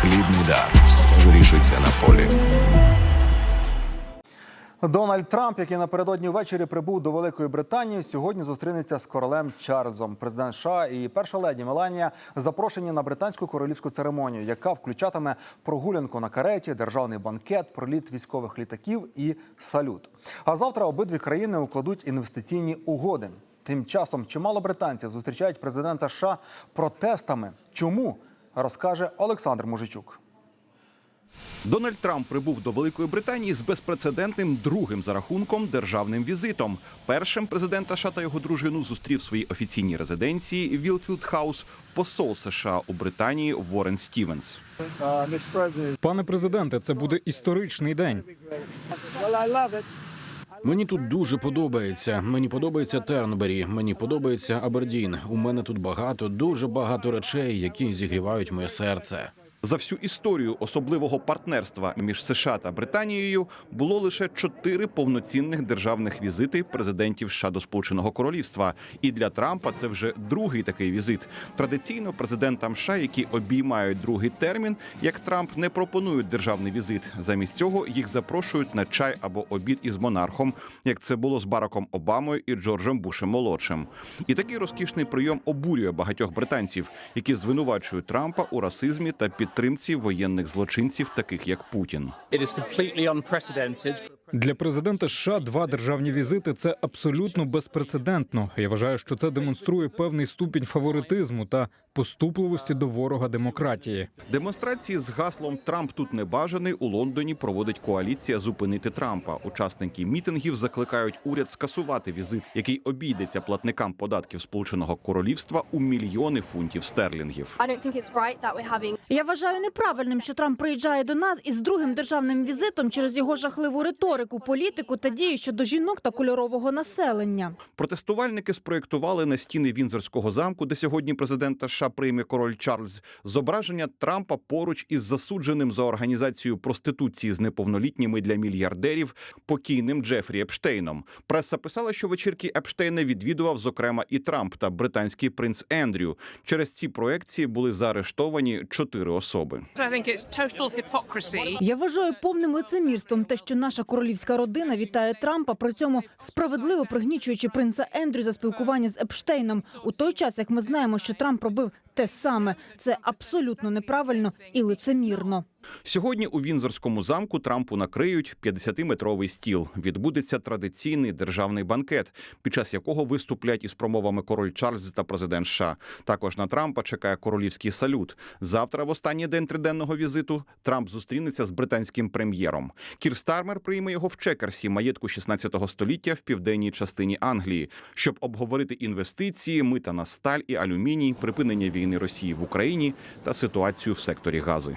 Хлібний дар. Вирішується на полі. Дональд Трамп, який напередодні ввечері прибув до Великої Британії, сьогодні зустрінеться з королем Чарльзом. Президент США і перша леді Меланія запрошені на британську королівську церемонію, яка включатиме прогулянку на кареті, державний банкет, проліт військових літаків і салют. А завтра обидві країни укладуть інвестиційні угоди. Тим часом чимало британців зустрічають президента США протестами. Чому розкаже Олександр Мужичук. Дональд Трамп прибув до Великої Британії з безпрецедентним другим за рахунком державним візитом. Першим президента США та його дружину зустрів в своїй офіційній резиденції Вілфілд Хаус посол США у Британії Ворен Стівенс. Пане президенте, це буде історичний день. Мені тут дуже подобається. Мені подобається Тернбері, мені подобається Абердін. У мене тут багато, дуже багато речей, які зігрівають моє серце. За всю історію особливого партнерства між США та Британією було лише чотири повноцінних державних візити президентів США до Сполученого Королівства. І для Трампа це вже другий такий візит. Традиційно президентам США, які обіймають другий термін, як Трамп не пропонують державний візит. Замість цього їх запрошують на чай або обід із монархом, як це було з Бараком Обамою і Джорджем Бушем молодшим. І такий розкішний прийом обурює багатьох британців, які звинувачують Трампа у расизмі та підтримці воєнних злочинців, таких як Путін. Для президента США два державні візити це абсолютно безпрецедентно. Я вважаю, що це демонструє певний ступінь фаворитизму та поступливості до ворога демократії. Демонстрації з гаслом Трамп тут не бажаний у Лондоні проводить коаліція зупинити Трампа. Учасники мітингів закликають уряд скасувати візит, який обійдеться платникам податків Сполученого Королівства у мільйони фунтів стерлінгів. Я вважаю неправильним, що Трамп приїжджає до нас із другим державним візитом через його жахливу риторику, політику та дії щодо жінок та кольорового населення. Протестувальники спроєктували на стіни Вінзорського замку, де сьогодні президента США прийме король Чарльз, зображення Трампа поруч із засудженим за організацію проституції з неповнолітніми для мільярдерів покійним Джефрі Епштейном. Преса писала, що вечірки Епштейна відвідував зокрема і Трамп та британський принц Ендрю. Через ці проекції були заарештовані чотири особи. Я вважаю повним лицемірством те, що наша королівська родина вітає Трампа, при цьому справедливо пригнічуючи принца Ендрю за спілкування з Епштейном у той час, як ми знаємо, що Трамп робив те саме. Це абсолютно неправильно і лицемірно. Сьогодні у Вінзорському замку Трампу накриють 50-метровий стіл. Відбудеться традиційний державний банкет, під час якого виступлять із промовами король Чарльз та президент США. Також на Трампа чекає королівський салют. Завтра, в останній день триденного візиту, Трамп зустрінеться з британським прем'єром. Кір Стармер прийме його в Чекерсі, маєтку 16 століття в південній частині Англії, щоб обговорити інвестиції, мита на сталь і алюміній, припинення війни Росії в Україні та ситуацію в секторі гази.